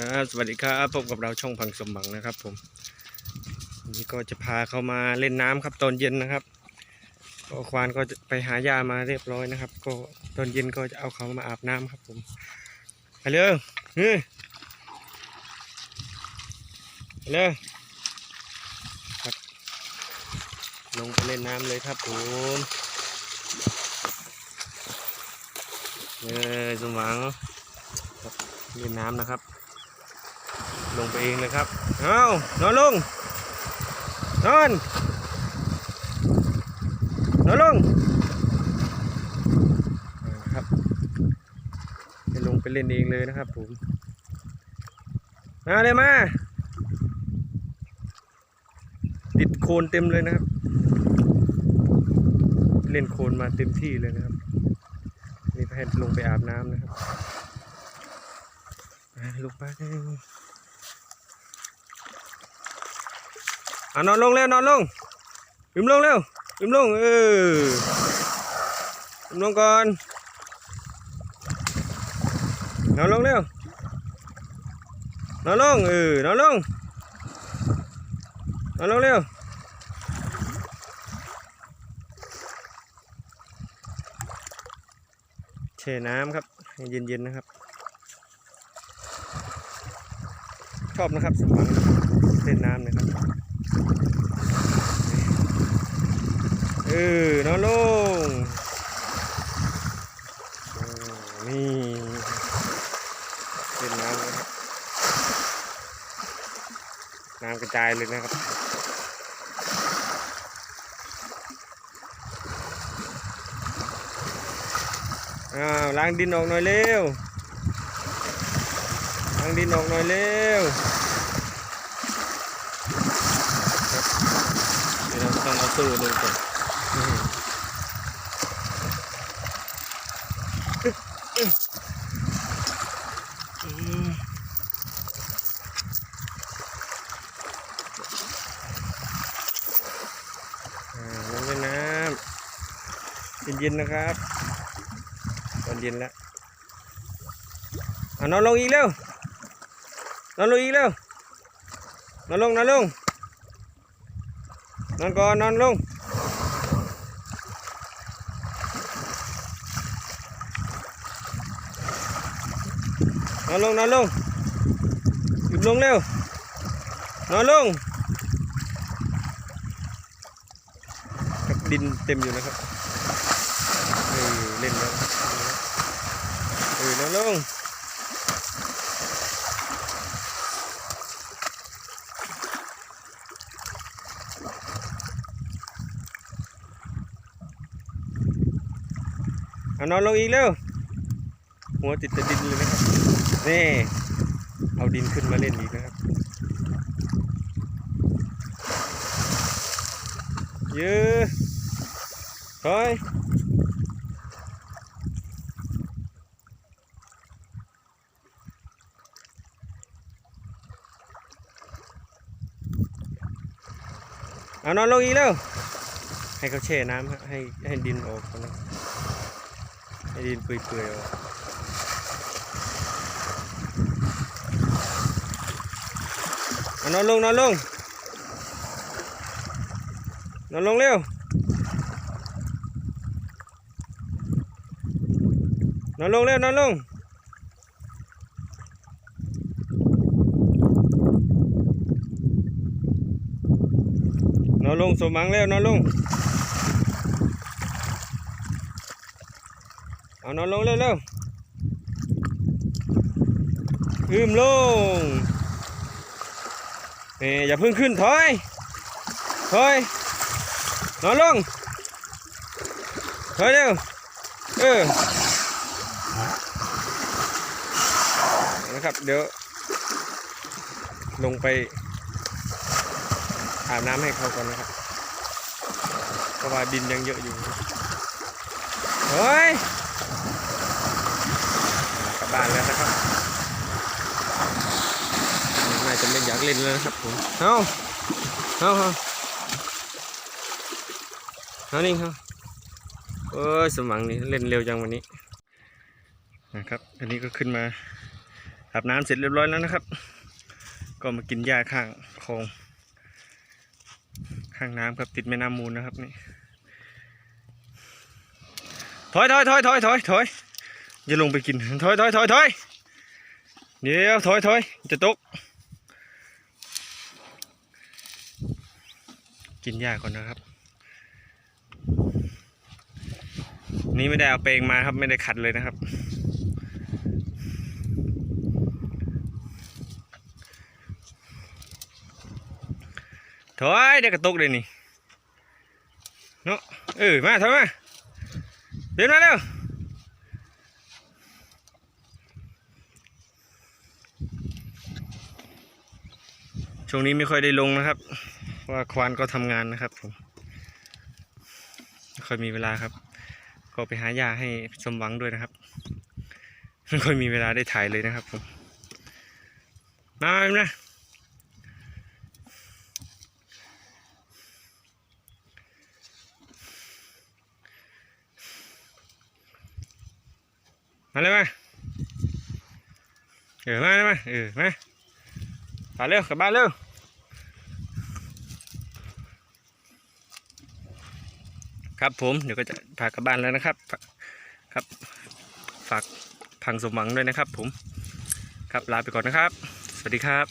ครับสวัสดีครับพบกับเราช่องพังสมบังนะครับผมนี้ก็จะพาเขามาเล่นน้ำครับตอนเย็นนะครับก็ควานก็จะไปหาหญ้ามาเรียบร้อยนะครับ ก็ตอนเย็นก็จะเอาเขามาอาบน้ำครับผมไปเร็วเฮ้ยไปเร็วครับลงไปเล่นน้ำเลยครับผมเออสมหวังเล่นน้ำนะครับ ลงไปเองเลยครับเอานอนลง นอน นอนลงครับไปลงไปเล่นเองเลยนะครับผม มาเลยมา ติดโคลนเต็มเลยนะครับ เล่นโคลนมาเต็มที่เลยนะครับ นี่ให้ลงไปอาบน้ำนะครับอะลงไปอะ นอนลงเร็วนอนลงลืมลงเร็วลืมลงเออลืมลงก่อนนอนลงเร็วนอนลงเออนอนลงนอนลงเร็วแช่น้ำครับให้เย็นๆนะครับ ชอบนะครับสมหวังเล่นน้ำนะครับ เออนอนลงนี่เล่นน้ำนะครับน้ำกระจายเลยนะครับอ้าวล้างดินออกหน่อยเร็วล้างดินออกหน่อยเร็วเดี๋ยวต้องเอาตู้ลงก่อน ลงเล่นน้ำเย็นๆนะครับตอนเย็นแล้วอนอนลงอีกเร็วนอนลงอีกเร็วนอนลงนอนลงนอนก่อนนอนลง อนลงนอนลงหยุดลงเร็วนอนลงครับดินเต็มอยู่นะครับเออเล่นแล้วเออนอนลงนอนลงอีกเร็ว หัวติดต่ดินเลยนะครับ นี่ เอาดินขึ้นมาเล่นอีกนะครับเยอะถอยเอานอนลงอีกเร็วให้เขาแช่น้ำฮะให้ให้ดินออกก่อนนะให้ดินเปื่อยๆออกเอา นอนลงนอนลงนอนลงเร็วนอนลงเร็วนอนลงนอนลงสมังเร็วนอนลงเอานอนลงเร็วเร็วอืมลง อยอย่าเพิ่งขึ้นถอยถอยนอนลงถอยเร็วเออนะครับเดี๋ยวลงไปอาบน้ำให้เขาก่อนนะครับเพราะว่าดินยังเยอะอยู่เฮ้ยกลับบ้านแล้วนะครับน่าจะไม่ อยากเล่นแล้วนะครับผมเอาเอาเอาเอานี่ครับโอ้ยสมังนี่เล่นเร็วจังวันนี้นะครับ อันนี้ก็ขึ้นมาอาบน้ำเสร็จเรียบร้อยแล้วนะครับ ก็มากินหญ้าข้างคลองข้างน้ำครับติดแม่น้ำมูลนะครับนี่ถอยถอยถอยถอยถอยถอยอย่าลงไปกินถอยถอยถอยถอยเดี๋ยวถอยถอยจะตก กินหญ้าก่อนนะครับ นี่ไม่ได้เอาเปลงมาครับไม่ได้ขัดเลยนะครับ ถอยเดี๋ยวกระตุกเลยนี่เนาะเออมาถอยมาเดินมาเร็วช่วงนี้ไม่ค่อยได้ลงนะครับ ว่าควานก็ทำงานนะครับผมไม่ค่อยมีเวลาครับ ก็ไปหายาให้สมหวังด้วยนะครับไม่ค่อยมีเวลาได้ถ่ายเลยนะครับผมมาไหมนะมาเลยมาเออมาเลยมาเออมาไปเร็วกลับบ้านเร็ว ครับผมเดี๋ยวก็จะพากลับบ้านแล้วนะครับครับฝากพังสมหวังด้วยนะครับผมครับลาไปก่อนนะครับ สวัสดีครับ